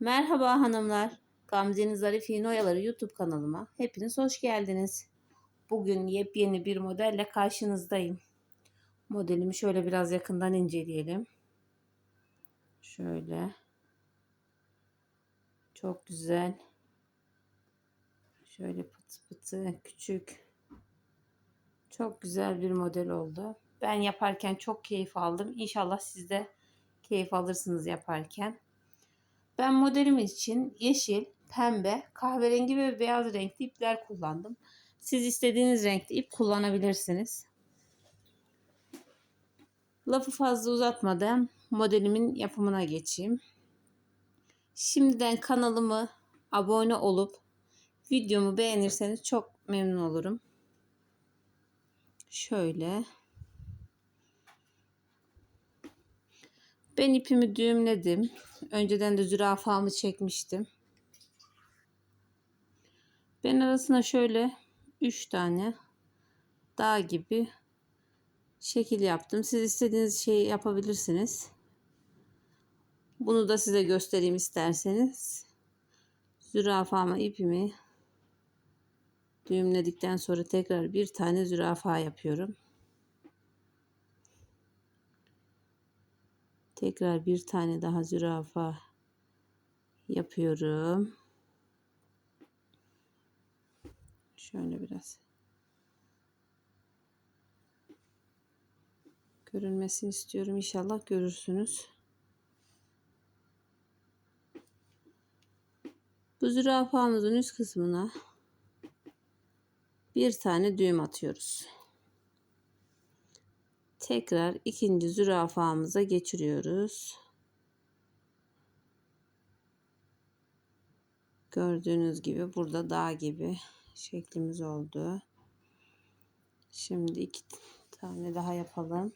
Merhaba hanımlar. Gamze'nin Zarif Yeni Oyaları YouTube kanalıma hepiniz hoş geldiniz. Bugün yepyeni bir modelle karşınızdayım. Modelimi şöyle biraz yakından inceleyelim. Şöyle. Çok güzel. Şöyle pıtı pıtı küçük. Çok güzel bir model oldu. Ben yaparken çok keyif aldım. İnşallah siz de keyif alırsınız yaparken. Ben modelim için yeşil, pembe, kahverengi ve beyaz renkli ipler kullandım. Siz istediğiniz renkte ip kullanabilirsiniz. Lafı fazla uzatmadan modelimin yapımına geçeyim. Şimdiden kanalımı abone olup videomu beğenirseniz çok memnun olurum. Şöyle. Ben ipimi düğümledim. Önceden de zürafamı çekmiştim. Ben arasına şöyle 3 tane dağ gibi şekil yaptım. Siz istediğiniz şeyi yapabilirsiniz. Bunu da size göstereyim isterseniz. Zürafama ipimi düğümledikten sonra tekrar bir tane zürafa yapıyorum. Tekrar bir tane daha zürafa yapıyorum. Şöyle biraz görünmesini istiyorum. İnşallah görürsünüz. Bu zürafamızın üst kısmına bir tane düğüm atıyoruz. Tekrar ikinci zürafamıza geçiriyoruz. Gördüğünüz gibi burada dağ gibi şeklimiz oldu. Şimdi iki tane daha yapalım.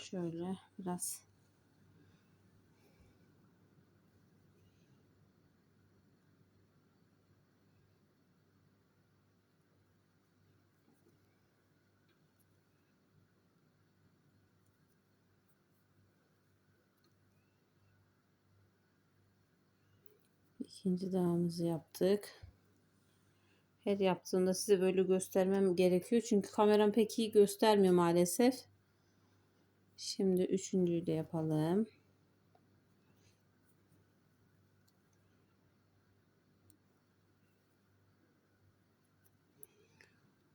Şöyle biraz ikinci dağımızı yaptık. Her yaptığımda size böyle göstermem gerekiyor. Çünkü kameram pek iyi göstermiyor maalesef. Şimdi üçüncüyü de yapalım.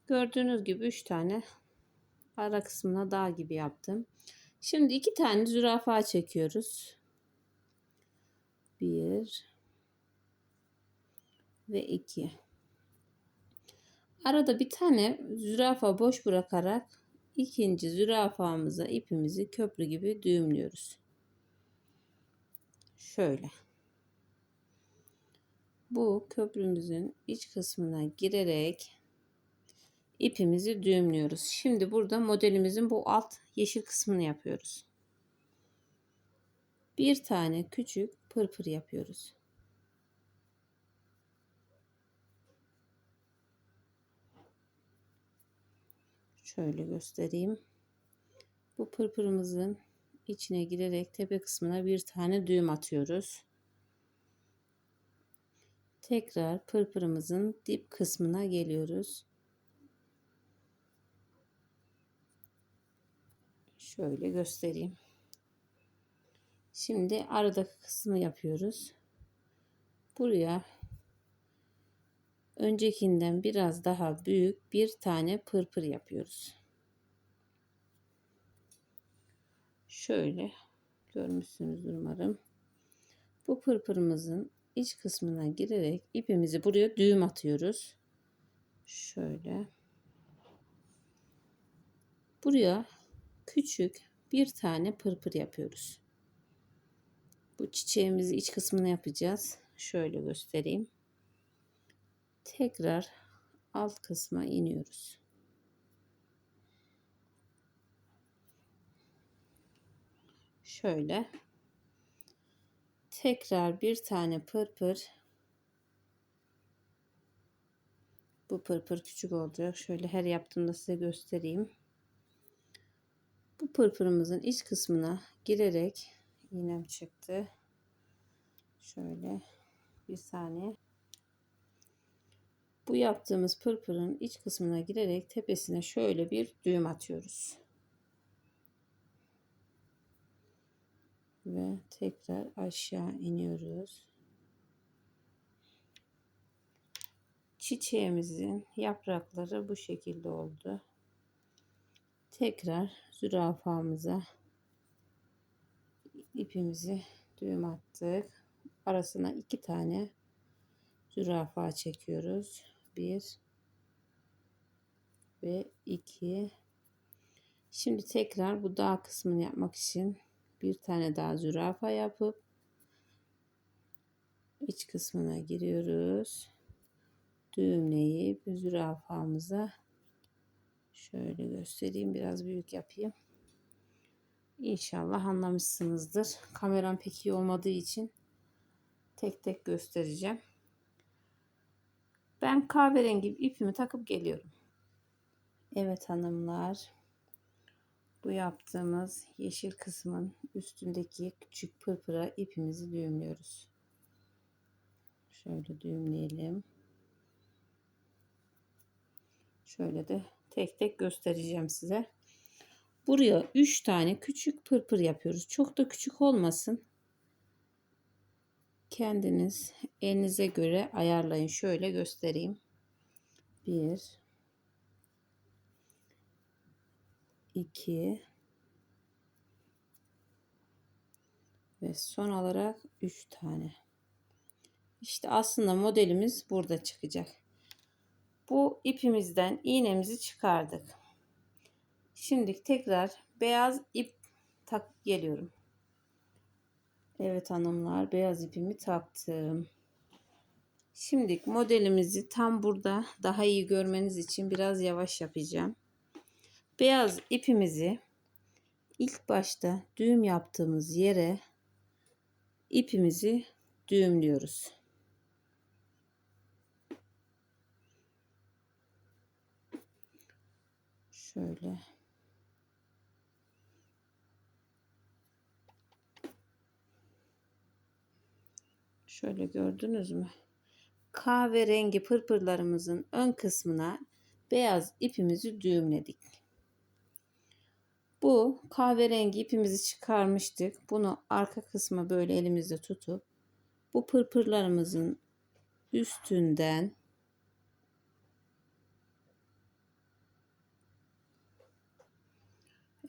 Gördüğünüz gibi üç tane ara kısmına dağ gibi yaptım. Şimdi iki tane zürafa çekiyoruz. Bir ve iki. Arada bir tane zürafa boş bırakarak ikinci zürafamıza ipimizi köprü gibi düğümlüyoruz. Şöyle. Bu köprümüzün iç kısmına girerek ipimizi düğümlüyoruz. Şimdi burada modelimizin bu alt yeşil kısmını yapıyoruz. Bir tane küçük pırpır yapıyoruz. Şöyle göstereyim. Bu pırpırımızın içine girerek tepe kısmına bir tane düğüm atıyoruz. Tekrar pırpırımızın dip kısmına geliyoruz. Şöyle göstereyim. Şimdi aradaki kısmı yapıyoruz. Buraya öncekinden biraz daha büyük bir tane pırpır yapıyoruz. Şöyle görmüşsünüzdür umarım. Bu pırpırımızın iç kısmına girerek ipimizi buraya düğüm atıyoruz. Şöyle. Buraya küçük bir tane pırpır yapıyoruz. Bu çiçeğimizi iç kısmına yapacağız. Şöyle göstereyim tekrar alt kısma iniyoruz. Şöyle tekrar bir tane pırpır bu pırpır küçük olacak. Şöyle her yaptığımda size göstereyim. Bu pırpırımızın iç kısmına girerek iğnem çıktı. Şöyle bir saniye. Bu yaptığımız pırpırın iç kısmına girerek tepesine şöyle bir düğüm atıyoruz. Ve tekrar aşağı iniyoruz. Çiçeğimizin yaprakları bu şekilde oldu. Tekrar zürafamıza ipimizi düğüm attık. Arasına iki tane zürafa çekiyoruz. Bir ve iki. Şimdi tekrar bu dağ kısmını yapmak için bir tane daha zürafa yapıp iç kısmına giriyoruz. Düğümleyip zürafamıza şöyle göstereyim biraz büyük yapayım. İnşallah anlamışsınızdır. Kameram pek iyi olmadığı için tek tek göstereceğim. Ben kahverengi ipimi takıp geliyorum. Evet hanımlar. Bu yaptığımız yeşil kısmın üstündeki küçük pırpıra ipimizi düğümlüyoruz. Şöyle düğümleyelim. Şöyle de tek tek göstereceğim size. Buraya 3 tane küçük pırpır yapıyoruz. Çok da küçük olmasın. Kendiniz elinize göre ayarlayın. Şöyle göstereyim. 1 2 ve son olarak 3 tane. İşte aslında modelimiz burada çıkacak. Bu ipimizden iğnemizi çıkardık. Şimdi tekrar beyaz ip tak geliyorum. Evet hanımlar beyaz ipimi taktım. Şimdi modelimizi tam burada daha iyi görmeniz için biraz yavaş yapacağım. Beyaz ipimizi ilk başta düğüm yaptığımız yere ipimizi düğümlüyoruz. Şöyle Şöyle gördünüz mü? Kahverengi pırpırlarımızın ön kısmına beyaz ipimizi düğümledik. Bu kahverengi ipimizi çıkarmıştık. Bunu arka kısma böyle elimizde tutup bu pırpırlarımızın üstünden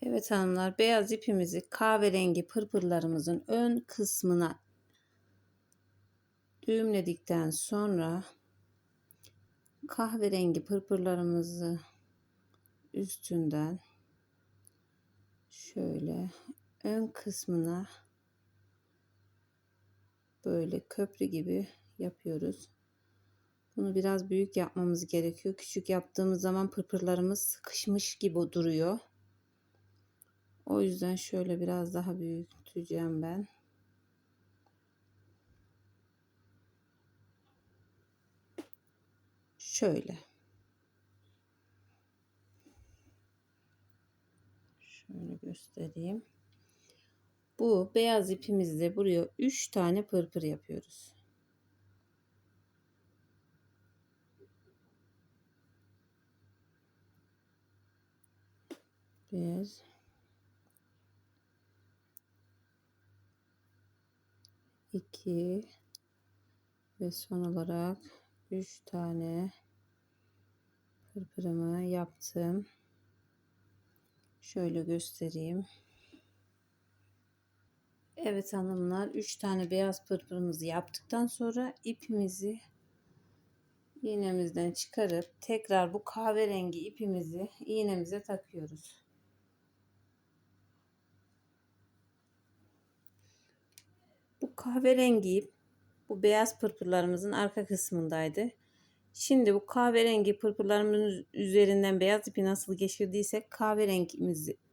Evet hanımlar beyaz ipimizi kahverengi pırpırlarımızın ön kısmına düğümledikten sonra kahverengi pırpırlarımızı üstünden şöyle ön kısmına böyle köprü gibi yapıyoruz. Bunu biraz büyük yapmamız gerekiyor. Küçük yaptığımız zaman pırpırlarımız sıkışmış gibi duruyor. O yüzden şöyle biraz daha büyüteceğim ben. Şöyle. Şöyle göstereyim. Bu beyaz ipimizle buraya 3 tane pırpır yapıyoruz. Bir, 2 ve son olarak 3 tane pırpırımı yaptım. Şöyle göstereyim. Evet hanımlar 3 tane beyaz pırpırımızı yaptıktan sonra ipimizi iğnemizden çıkarıp tekrar bu kahverengi ipimizi iğnemize takıyoruz. Bu kahverengi bu beyaz pırpırlarımızın arka kısmındaydı. Şimdi bu kahverengi pırpırlarımızın üzerinden beyaz ipi nasıl geçirdiysek kahverengi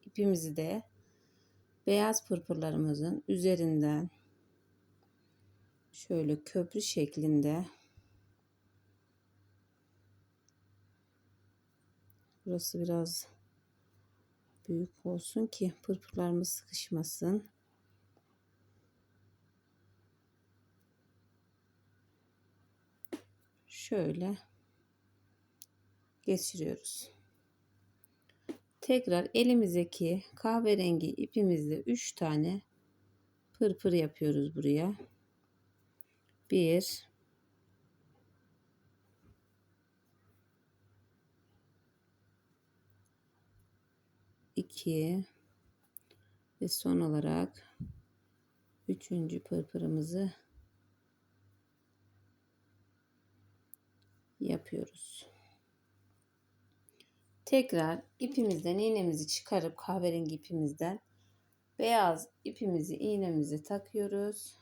ipimizi de beyaz pırpırlarımızın üzerinden şöyle köprü şeklinde burası biraz büyük olsun ki pırpırlarımız sıkışmasın. Şöyle geçiriyoruz. Tekrar elimizdeki kahverengi ipimizle 3 tane pırpır yapıyoruz buraya. 1 2 ve son olarak üçüncü pırpırımızı yapıyoruz. Tekrar ipimizden iğnemizi çıkarıp kahverengi ipimizden beyaz ipimizi iğnemize takıyoruz.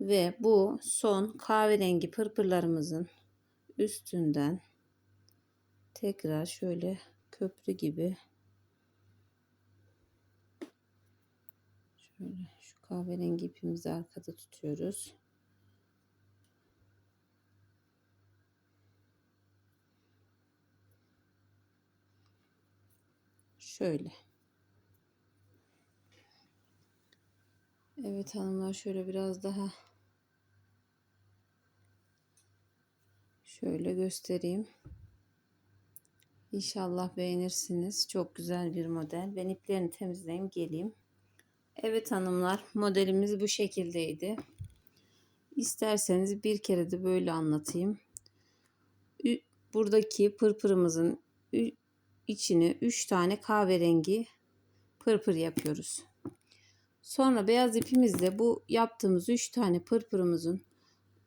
Ve bu son kahverengi pırpırlarımızın üstünden tekrar şöyle köprü gibi şöyle şu kahverengi ipimizi arkada tutuyoruz. Şöyle. Evet hanımlar şöyle biraz daha şöyle göstereyim. İnşallah beğenirsiniz. Çok güzel bir model. Ben iplerini temizleyeyim geleyim. Evet hanımlar modelimiz bu şekildeydi. İsterseniz bir kere de böyle anlatayım. Buradaki pırpırımızın içine 3 tane kahverengi pırpır yapıyoruz. Sonra beyaz ipimizle bu yaptığımız 3 tane pırpırımızın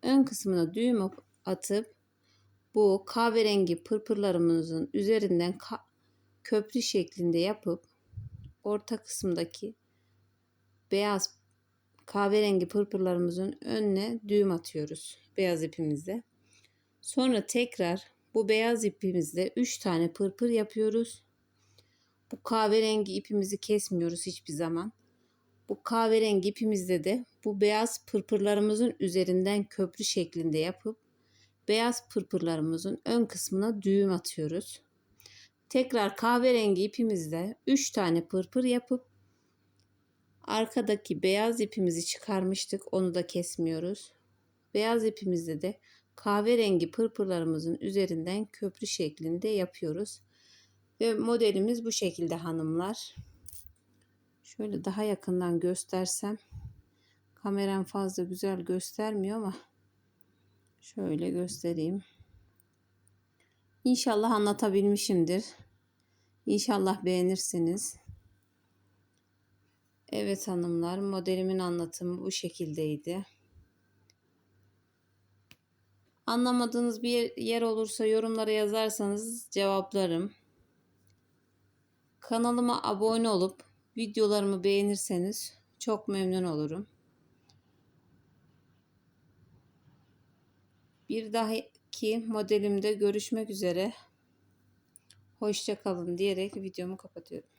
ön kısmına düğüm atıp bu kahverengi pırpırlarımızın üzerinden köprü şeklinde yapıp orta kısımdaki beyaz kahverengi pırpırlarımızın önüne düğüm atıyoruz beyaz ipimizle. Sonra tekrar bu beyaz ipimizle 3 tane pırpır yapıyoruz. Bu kahverengi ipimizi kesmiyoruz hiçbir zaman. Bu kahverengi ipimizle de bu beyaz pırpırlarımızın üzerinden köprü şeklinde yapıp beyaz pırpırlarımızın ön kısmına düğüm atıyoruz. Tekrar kahverengi ipimizle 3 tane pırpır yapıp arkadaki beyaz ipimizi çıkarmıştık. Onu da kesmiyoruz. Beyaz ipimizle de kahverengi pırpırlarımızın üzerinden köprü şeklinde yapıyoruz. Ve modelimiz bu şekilde hanımlar. Şöyle daha yakından göstersem kameram fazla güzel göstermiyor ama şöyle göstereyim. İnşallah anlatabilmişimdir. İnşallah beğenirsiniz. Evet hanımlar modelimin anlatımı bu şekildeydi. Anlamadığınız bir yer olursa yorumlara yazarsanız cevaplarım. Kanalıma abone olup videolarımı beğenirseniz çok memnun olurum. Bir dahaki modelimde görüşmek üzere. Hoşça kalın diyerek videomu kapatıyorum.